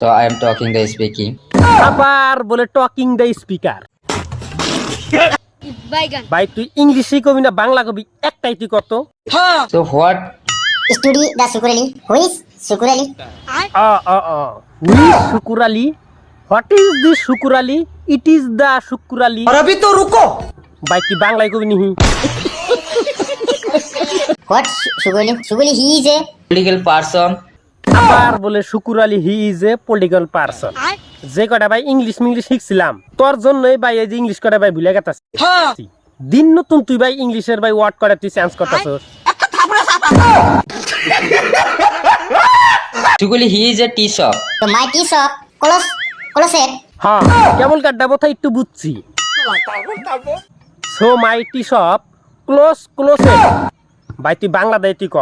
So I am talking the speaking. আবার বলে talking the speaker বাইগান ভাই তুই ইংলিশে কবি না বাংলা কবি একটাই তুই কত So what? Studi the Sukur Ali. Who is Sukur Ali? Uh uh uh we Sukur Ali what is the Sukur Ali it is the Sukur Ali और अभी तो रुको ভাই তুই বাংলায় কবি নিহি What Sukur Ali? Sukur Ali, he is a Political person. আবার বলে Shukur Ali he is a political person যে কটা ভাই ইংলিশ মিংলিশ শিখছিলাম তোর জন্যই ভাই এই যে ইংলিশ কটা ভাই ভুলে গেতাস দিন নতুন তুই ভাই ইংলিশের ভাই ওয়ার্ড করে তুই চেঞ্জ করতেছস। he is a tea shop. so my tea shop close closed. হ্যাঁ কেবল কাড্ডা কথা একটু বুঝছি। So my tea shop close close ভাই তুই বাংলা দেয় তুই ক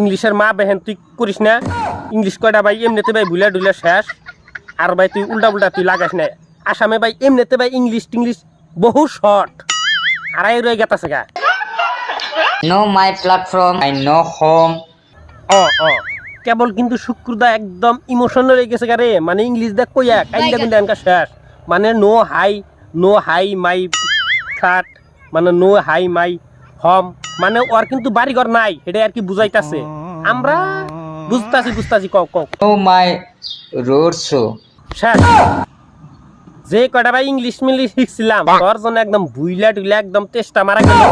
ইংলিশের মা বেহেন তুই করিস না? ইংলিশ কয়টা ভাই? এমনিতে ভাই ভুলে ডুলে শেষ। আর ভাই তুই উল্টা উল্টা তুই লাগাস না আসামে ভাই এমনিতে ভাই ইংলিশ টিংলিশ বহু শর্ট। আড়াই রয়ে গেতাছে গা। No my platform. I know home. ও ও কেবল কিন্তু শুক্রদা একদম ইমোশনাল হয়ে গেছে গারে মানে ইংলিশ দেখ কইয়া কাইন্দা কিন্তু এনকা শেষ। মানে no high no high my flat মানে নো হাই মাই হোম মানে ওর কিন্তু বাড়িঘর নাই এটা আর কি বুঝাইতাছে আমরা বুঝতাছি বুঝতাছি কও কও No my road show. শেষ যে কটা ভাই ইংলিশ মিংলিশ শিখছিলাম তোর জন্য একদম বুইলা টুইলা একদম চেষ্টা মারা গেল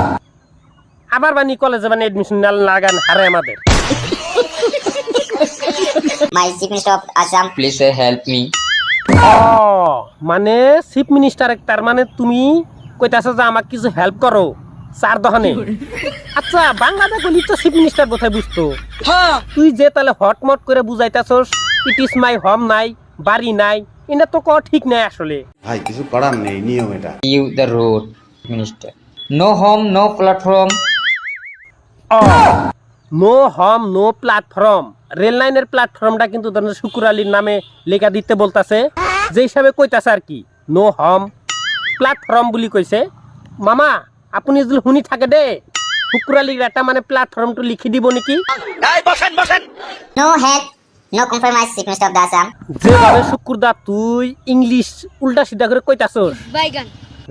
আবার বানি কলেজে মানে এডমিশন লাগান হারে আমাদের My chief minister of Assam. Please uh, help me. ও মানে চিফ মিনিস্টার তার মানে তুমি কইতাছো যে আমাকে কিছু হেল্প করো চার দহনে। আচ্ছা বাংলাদেশ বলি তো চিফ মিনিস্টার কোথায় বুঝতো। তুই যে তাহলে হটমট করে বুঝাইতাছস ইট ইস মাই হোম নাই বাড়ি নাই এটা তো ক ঠিক নাই আসলে। ভাই কিছু করার নেই নিয়ম এটা। You the road minister. No home, no platform. O no home no platform rail লাইনের প্ল্যাটফর্মটা কিন্তু ধরেন শুকুর আলীর নামে লেখা দিতে বলতাছে। যে হিসাবে কইতাছে আর কি নো হোম প্ল্যাটফর্ম বুলি কইছে। মামা আপুনি যদি শুনি থাকে দে শুকুর আলীর এটা মানে প্ল্যাটফর্মটো লিখি দিব নেকি? যেভাবে শুকুরদা তুই ইংলিশ উল্টা সিধা করে কইতাছস বাইগান।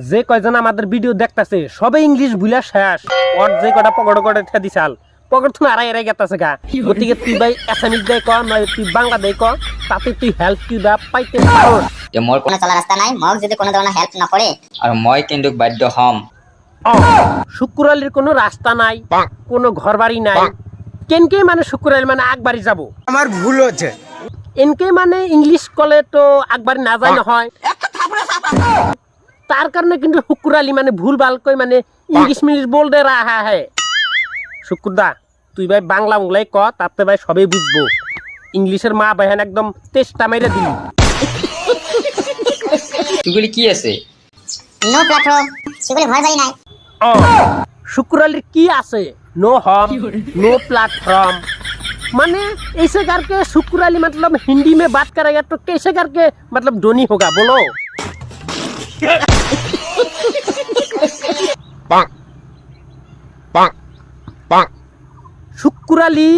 যে কয়জন আমাদের ভিডিও দেখতাছে সবে ইংলিশ ভুলা শেষ। ওর যে কটা পকড় করে ঠে দিছাল পকড় থুন আড়াই আড়াই গেতাছে গা। গতিকে তুই ভাই এসামিস দেয় ক নয় তুই বাংলা দেয় ক তাতে তুই হেল্প কি দা পাইতে পারোস। যে মোৰ কোনো চলার রাস্তা নাই যদি কোনো ধরনের হেল্প না করে আৰু মই কিন্তু বাধ্য হ'ম। ও শুক্রালির কোনো রাস্তা নাই কোনো ঘর বাড়ি নাই কেনকে মানে শুক্রালি মানে আগবাড়ি যাব? আমার ভুল হচ্ছে। এনকে মানে ইংলিশ কলে তো আগবাড়ি না যায় নহয় তার কারণে কিন্তু শুক্রালি মানে ভুল ভালো কই মানে ইংলিশ মিংলিশ বল দে রাহা হে শুক্রদা তুই ভাই বাংলা বাংলাই ক তাতে ভাই সবই বুঝব। ইংলিশের মা বাহেন একদম তেষ্টা মেরে দিলি। তুগুলি কি আছে? নো প্ল্যাটফর্ম সেগুলি ঘর বাড়ি নাই। ও শুক্রালির কি আছে নো होम नो प्लेटफॉर्म माने ऐसे करके शुक्राली मतलब हिंदी में बात करेगा तो कैसे करके मतलब धोनी होगा बोलो শুক্রালি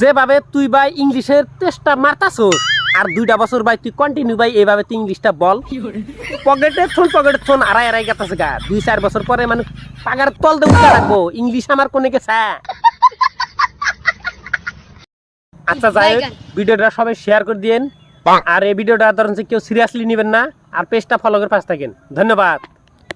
যেভাবে তুই ভাই ইংলিশের চেষ্টা মারতাছস আর দুইটা বছর ভাই তুই কন্টিনিউ ভাই এইভাবে তুই ইংলিশটা বল। পকেটে থন পকেটে থন আড়াই আড়াই গেতাছে গা। দুই চার বছর পরে মানে পাগার তল দেবো রাখব ইংলিশ আমার কোনে গেছে? আচ্ছা যাই হোক, ভিডিওটা সবাই শেয়ার করে দিয়েন। আর এই ভিডিওটা ধরেন যে কেউ সিরিয়াসলি নেবেন না আর পেজটা ফলো করে পাশ থাকেন। ধন্যবাদ।